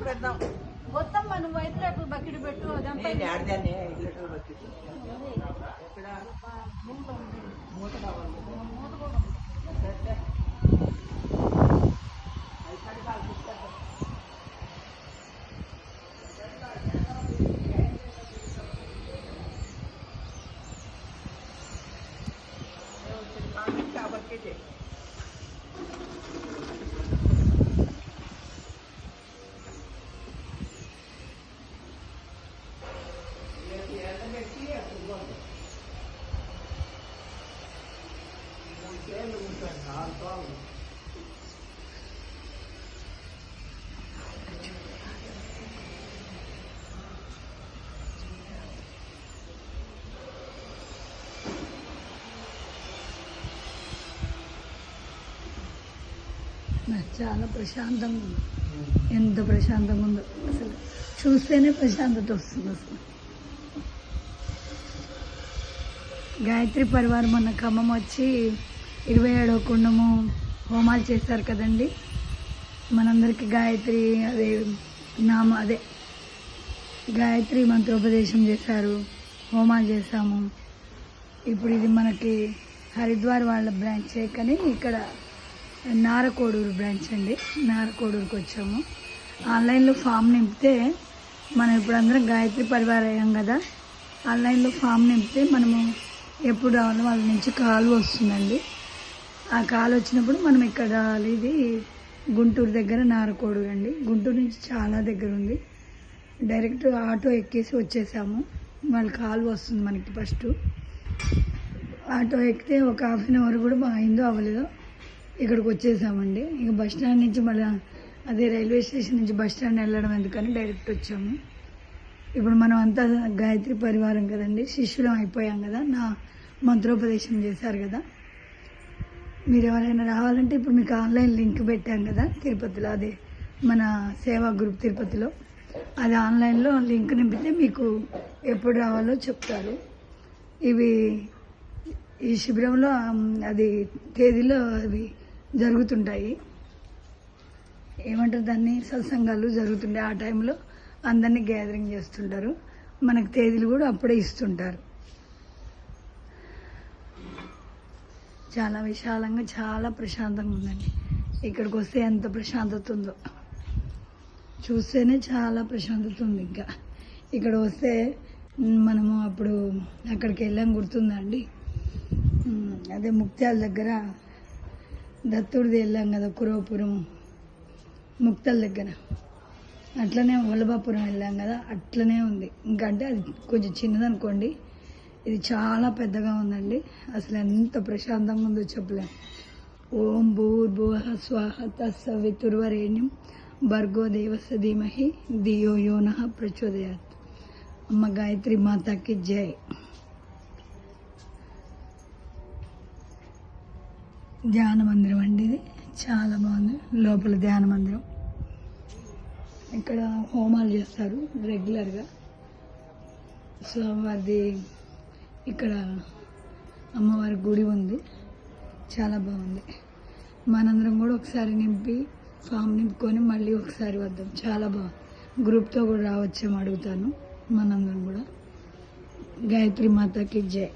పెడదాం మొత్తం మనం ఐదు లీటర్ బకెట్ పెట్టు మూత కావాలి సరే. అయిపోయి కాదు, తీసుకెళ్తాం. ఆ బకెటే. ఎండబెట్టి అప్పుడు పోతాం. మూడు చేలు ఉంటాయి నాలుగు పావులు నాకు చాలా ప్రశాంతంగా ఉంది ఎంత ప్రశాంతంగా ఉందో అసలు చూస్తేనే ప్రశాంతత వస్తుంది అసలు గాయత్రి పరివారం అన్న ఖమ్మం వచ్చి ఇరవై ఏడవ కుండము హోమాలు చేశారు కదండి. మనందరికీ గాయత్రి అదే నామ అదే గాయత్రి మంత్రోపదేశం చేశారు హోమాలు చేశాము. ఇప్పుడు ఇది మనకి హరిద్వార్ వాళ్ళ బ్రాంచే కానీ ఇక్కడ నారకోడూరు బ్రాంచ్ అండి. నారకోడూరుకి వచ్చాము. ఆన్లైన్లో ఫామ్ నింపితే మనం ఇప్పుడు అందరం గాయత్రి పరివారం అయ్యాం కదా. ఆన్లైన్లో ఫామ్ నింపితే మనము ఎప్పుడు రావాలో వాళ్ళ నుంచి కాలు వస్తుందండి. ఆ కాలు వచ్చినప్పుడు మనం ఇక్కడ ఇది గుంటూరు దగ్గర నారకోడు అండి. గుంటూరు నుంచి చాలా దగ్గర ఉంది. డైరెక్ట్ ఆటో ఎక్కేసి వచ్చేసాము. వాళ్ళ కాలు వస్తుంది మనకి ఫస్ట్ ఆటో ఎక్కితే ఒక హాఫ్ అన్ అవర్ కూడా అయిందో అవ్వలేదో ఇక్కడికి వచ్చేసామండి. ఇక బస్ స్టాండ్ నుంచి మళ్ళీ అదే రైల్వే స్టేషన్ నుంచి బస్ స్టాండ్ వెళ్ళడం ఎందుకని డైరెక్ట్ వచ్చాము. ఇప్పుడు మనం అంతా గాయత్రి పరివారం కదండి. శిష్యులం అయిపోయాం కదా. నా మంత్రోపదేశం చేశారు కదా. మీరు ఎవరైనా రావాలంటే ఇప్పుడు మీకు ఆన్లైన్ లింక్ పెట్టాం కదా తిరుపతిలో అదే మన సేవా గ్రూప్ తిరుపతిలో. అది ఆన్లైన్లో లింక్ నింపితే మీకు ఎప్పుడు రావాలో చెప్తారు. ఇవి ఈ శిబిరంలో అది తేదీలో అవి జరుగుతుంటాయి. ఏమంటారు దాన్ని? సత్సంగాలు జరుగుతుంటాయి. ఆ టైంలో అందరినీ గ్యాదరింగ్ చేస్తుంటారు. మనకు తేదీలు కూడా అప్పుడే ఇస్తుంటారు. చాలా విశాలంగా చాలా ప్రశాంతంగా ఉందండి. ఇక్కడికి వస్తే ఎంత ప్రశాంతత ఉందో. చూస్తేనే చాలా ప్రశాంతత ఉంది ఇంకా. ఇక్కడ వస్తే మనము అప్పుడు అక్కడికి వెళ్ళాం గుర్తుందండి అదే ముక్త్యాల దగ్గర దత్తుడిది వెళ్ళాం కదా కురవపురం ముక్తల దగ్గర. అట్లనే వల్లభాపురం వెళ్ళాం కదా అట్లనే ఉంది. ఇంకా అంటే అది కొంచెం చిన్నదనుకోండి ఇది చాలా పెద్దగా ఉందండి. అసలు ఎంత ప్రశాంతంగా ఉందో చెప్పలేం. ఓం భూర్భువ స్వాహ తస్సవితుర్వరేణ్యం భర్గో దేవస్య ధీమహి ధియో యోన ప్రచోదయాత్. అమ్మ గాయత్రి మాతాకి జై. ధ్యాన మందిరం అండి ఇది. చాలా బాగుంది. లోపల ధ్యాన మందిరం. ఇక్కడ హోమాలు చేస్తారు రెగ్యులర్గా. స్వామివారిది ఇక్కడ అమ్మవారి గుడి ఉంది. చాలా బాగుంది. మనందరం కూడా ఒకసారి నింపి ఫామ్ నింపుకొని మళ్ళీ ఒకసారి వద్దాం. చాలా బాగుంది. గ్రూప్తో కూడా రావచ్చేమో అడుగుతాను. మనందరం కూడా. గాయత్రి మాతకి జై.